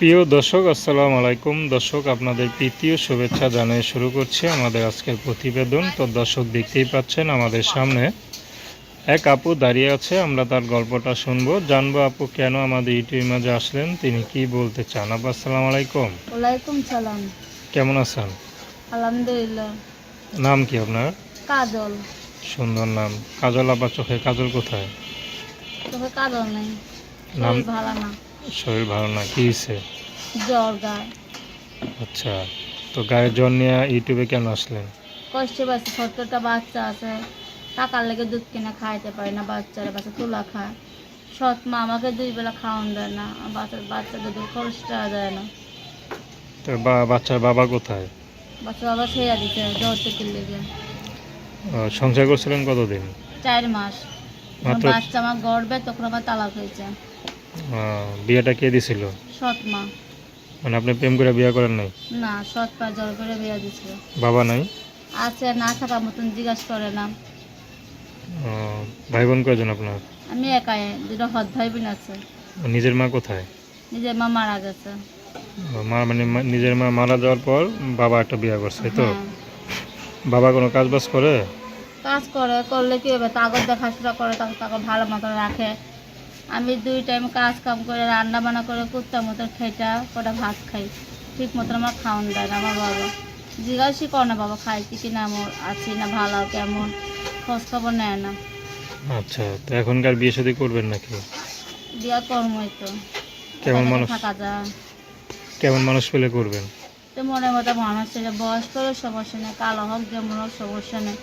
প্রিয় দর্শক আসসালাম আলাইকুম। দর্শক আপনাদের প্রীতীয় শুভেচ্ছা জানিয়ে শুরু করছি আমাদের আজকের প্রতিবেদন। তো দর্শক দেখতেই পাচ্ছেন আমাদের সামনে এক আপু দাঁড়িয়ে আছে আমরা তার গল্পটা শুনব। জানব আপু কেন আমাদের ইউটিউবের মাঝে আসলেন তিনি কি বলতে চান? আপু আসসালামু আলাইকুম। ওয়ালাইকুম সালাম। কেমন আছেন? আলহামদুলিল্লাহ। নাম কি আপনার? কাজল। সুন্দর নাম। কাজল আপা চোখে কাজল কোথায়? তোকে কাজল নেই। নাম? ভালো না। শরীর ভালো না কি হয়েছে? জ্বর গায়ে। আচ্ছা তো গায়ের জ্বর নিয়ে ইউটিউবে কেন আসলেন? কষ্টে পাচ্ছে ছোট্টটা বাচ্চা আছে। টাকার লেগে দুধ কিনে খাইতে পারে না বাচ্চারা বাচ্চা তুলা খায়। সৎ মা আমাকে দুই বেলা খাওয়ান দেয় না বাচ্চা বাচ্চাদের দুধ খরচটা দেয় না। তো বা- বাচ্চার বাবা কোথায়? বাচ্চা বাবা ছেড়ে দিতে জ্বর থেকে লেগে। সংসার করছিলেন কতদিন? চার মাস। মাত্র বাচ্চা আমার গড়বে তখন আমার তালাক হয়েছে। বিয়েটা কে দিছিল? সৎ মা মানে আপনি প্রেম করে বিয়ে করেন নাই? না সৎ পা জ্বর করে বিয়ে দিছিল। বাবা নাই? আছে না থাকার মতন জিজ্ঞাসা করে না। ভাই বোন কয়জন আপনার? আমি একাই দুটো হদ ভাই বোন আছে নিজের মা কোথায়? নিজের মা মারা গেছে। মা মানে নিজের মা মারা যাওয়ার পর বাবা একটা বিয়ে করছে তো? হ্যাঁ। বাবা কোনো কাজ বাজ করে? কাজ করে করলে কি হবে? তাগর দেখাশোনা করে তাকে তাকে ভালো মতন রাখে। আমি দুই টাইম কাজ কাম করে রান্না বান্না করে কুত্তার মতো খেটা কটা ভাত খাই। ঠিক মতন আমার খাওয়ান দেয় না আমার বাবা। জিজ্ঞাসই করে না বাবা খাই কি না আমার আছি না ভালো কেমন? খোঁজ খবর নেয় না। আচ্ছা তো এখনকার বিয়ে শাদী করবেন নাকি? বিয়া কর্মই তো। কেমন মানুষ? থাকা যায়। কেমন মানুষ পেলে করবেন? তো মনের মতো মানুষ ছেলে বয়স্ক হলেও সমস্যা নেই কালো হোক যেমন হোক সমস্যা নেই।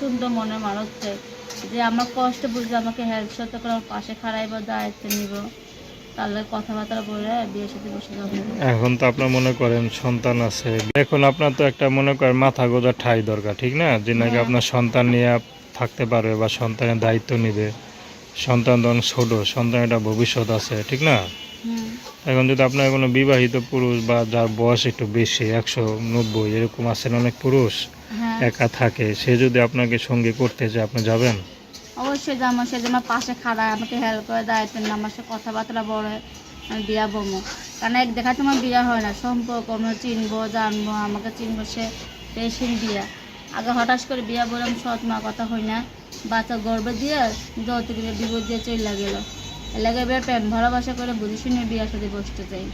সুন্দর মনের মানুষ চাই যে আমার কষ্ট বুঝে আমাকে হেল্প সাথে করে আমার পাশে খাড়াইব দায়িত্ব নিব। তাহলে কথাবার্তা বলে বিয়ের সাথে বসে যাব। এখন তো আপনার মনে করেন সন্তান আছে। এখন আপনার তো একটা মনে করেন মাথা গোজা ঠাই দরকার ঠিক না? যে নাকি হ্যাঁ। আপনার সন্তান নিয়ে থাকতে পারবে বা সন্তানের দায়িত্ব নেবে। সন্তান তখন ছোট সন্তানের একটা ভবিষ্যৎ আছে ঠিক না? এখন যদি আপনার কোনো বিবাহিত পুরুষ বা যার বয়স একটু বেশি একশো নব্বই এরকম আছেন অনেক পুরুষ? একা থাকে, সে যদি আপনাকে সঙ্গে করতে চায় আপনি যাবেন? অবশ্যই যে আমার সে যে আমার পাশে খাড়ায় আমাকে হেল্প করে দায়িত্ব নেই আমার সাথে কথাবার্তা বলে, আমি বিয়া বমো। কারণ এক দেখা তোমার বিয়া হয় না, সম্পর্ক, আমরা চিনবো, জানব, আমাকে চিনবো সে পেশেন্ট বিয়া। আগে হঠাৎ করে বিয়া বললাম, সৎ মা কথা হয় না। বাচ্চা গর্বে দিয়ে দিয়ে বিপদ দিয়ে চলে গেল। এলাকা এবার প্রেম, ভালোবাসা করে বুঝি শুনে বিয়ার সাথে বসতে চাই।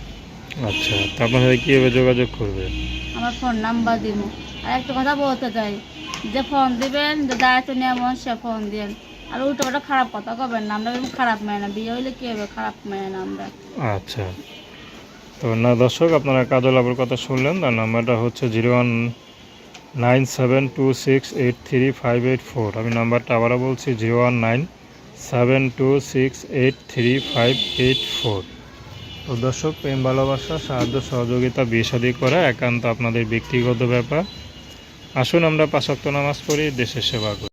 আচ্ছা তো আপনার সাথে কীভাবে যোগাযোগ করবে? আমার ফোন নাম্বার দিব আর একটা কথা বলতে চাই যে ফোন দিবেন যে দায়িত্ব নিয়ে মন সে ফোন দিবেন আর উল্টো পাল্টা খারাপ কথা কবেন না আমরা খারাপ মেয়ে না বিয়ে হইলে কি হবে খারাপ মেয়ে না আমরা? আচ্ছা। তো না দর্শক আপনারা কাজল আবুর কথা শুনলেন তার নাম্বারটা হচ্ছে zero one nine seven two six eight three five eight four. আমি নাম্বারটা আবারও বলছি zero one nine seven two six eight three five eight four. তো দর্শক, প্রেম, ভালোবাসা, সাহায্য, সহযোগিতা, বিয়ে করা একান্ত আপনাদের ব্যক্তিগত ব্যাপার। আসুন আমরা পাশক্ত নামাজ পড়ি, দেশের সেবা করি।